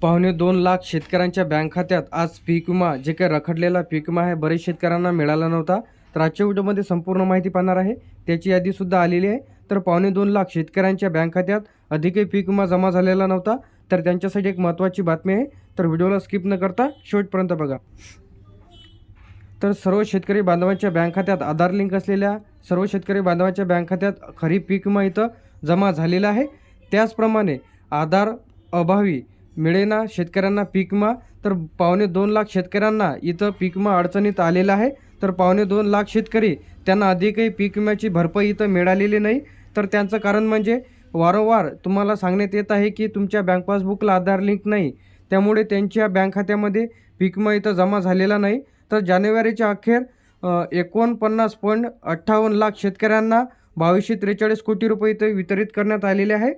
पावणे दोन लाख शेतकऱ्यांच्या बँक खात्यात आज पीक विमा जे काही रखडलेला पीक विमा आहे बरेच शेतकऱ्यांना मिळाला नव्हता. तर आजच्या व्हिडिओमध्ये संपूर्ण माहिती पाहणार आहे. त्याची यादीसुद्धा आलेली आहे. तर पावणे दोन लाख शेतकऱ्यांच्या बँक खात्यात अधिकही पीक विमा जमा झालेला नव्हता. तर त्यांच्यासाठी एक महत्त्वाची बातमी आहे. तर व्हिडिओला स्किप न करता शेवटपर्यंत बघा. तर सर्व शेतकरी बांधवांच्या बँक खात्यात आधार लिंक असलेल्या सर्व शेतकरी बांधवांच्या बँक खात्यात खरीप पीक विमा इथं जमा झालेला आहे. त्याचप्रमाणे आधार अभावी मिळेना शेतकऱ्यांना पीकमा तर पावणे दोन लाख शेतकऱ्यांना इथं पीकमा अडचणीत आलेला आहे. तर पावणे दोन लाख शेतकरी त्यांना अधिकही पीक विम्याची भरपाई इथं मिळालेली नाही. तर त्यांचं कारण म्हणजे वारंवार तुम्हाला सांगण्यात येत आहे की तुमच्या बँक पासबुकला आधार लिंक नाही. त्यामुळे त्यांच्या बँक खात्यामध्ये पीक विमा इथं जमा झालेला नाही. तर जानेवारीच्या अखेर एकोणपन्नास पॉईंट अठ्ठावन्न लाख शेतकऱ्यांना बावीसशे त्रेचाळीस कोटी रुपये इथं वितरित करण्यात आलेले आहे.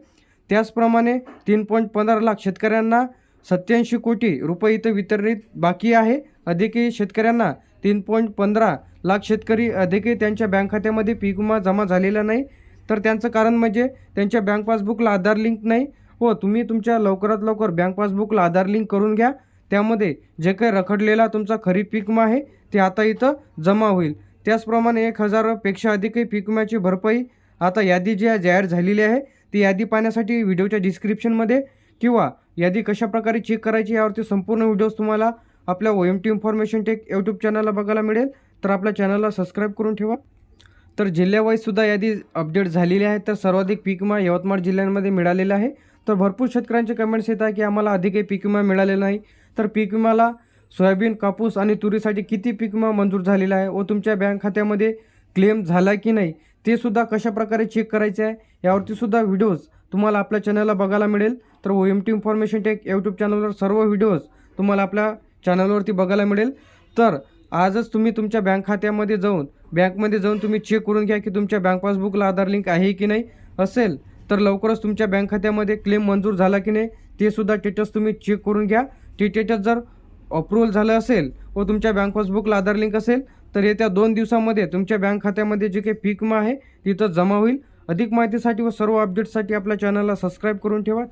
त्याचप्रमाणे तीन पॉईंट पंधरा लाख शेतकऱ्यांना सत्याऐंशी कोटी रुपये इथं वितरित बाकी आहे. अधिकही शेतकऱ्यांना तीन पॉईंट पंधरा लाख शेतकरी अधिकही त्यांच्या बँक खात्यामध्ये पीक विमा जमा झालेला नाही. तर त्यांचं कारण म्हणजे त्यांच्या बँक पासबुकला आधार लिंक नाही. व तुम्ही तुमच्या लवकरात लवकर बँक पासबुकला आधार लिंक करून घ्या. त्यामध्ये जे काही रखडलेला तुमचा खरीप पीक विमा आहे ते आता इथं जमा होईल. त्याचप्रमाणे एक हजारपेक्षा अधिकही पीक विम्याची भरपाई आता यादी जी आहे जाहीर झालेली आहे. ती यादी पाहण्यासाठी व्हिडिओच्या डिस्क्रिप्शनमध्ये किंवा यादी कशाप्रकारे चेक करायची यावरती संपूर्ण व्हिडिओज तुम्हाला आपल्या O M T information tech YouTube चॅनलला बघायला मिळेल. तर आपल्या चॅनलला सबस्क्राईब करून ठेवा. तर जिल्ह्यावाईजसुद्धा यादी अपडेट झालेली आहे. तर सर्वाधिक पीक विमा यवतमाळ जिल्ह्यांमध्ये मिळालेला आहे. तर भरपूर शेतकऱ्यांचे कमेंट्स येत आहे की आम्हाला अधिकही पीक विमा मिळालेला नाही. तर पीक विम्याला सोयाबीन कापूस आणि तुरीसाठी किती पीक विमा मंजूर झालेला आहे व तुमच्या बँक खात्यामध्ये क्लेम झाला की नाही ते सुद्धा कशाप्रकारे चेक करायचे आहे यावरती सुद्धा व्हिडिओज तुम्हाला आपल्या चॅनलला बघायला मिळेल. तर O M T information tech YouTube चॅनलवर सर्व व्हिडिओज तुम्हाला आपल्या चॅनलवरती बघायला मिळेल. तर आजच तुम्ही तुमच्या बँक खात्यामध्ये जाऊन बँकमध्ये जाऊन तुम्ही चेक करून घ्या की तुमच्या बँक पासबुकला आधार लिंक आहे की नाही. असेल तर लवकरच तुमच्या बँक खात्यामध्ये क्लेम मंजूर झाला की नाही ते सुद्धा स्टेटस तुम्ही चेक करून घ्या. ते स्टेटस जर अप्रूव्हल झालं असेल व तुमच्या बँक पासबुकला आधार लिंक असेल तर येत्या दोन दिवसामध्ये तुमच्या बँक खात्यामध्ये जे काही पीक विमा आहे तिथं जमा होईल. अधिक माहितीसाठी व सर्व अपडेटसाठी आपल्या चॅनलला सबस्क्राईब करून ठेवा.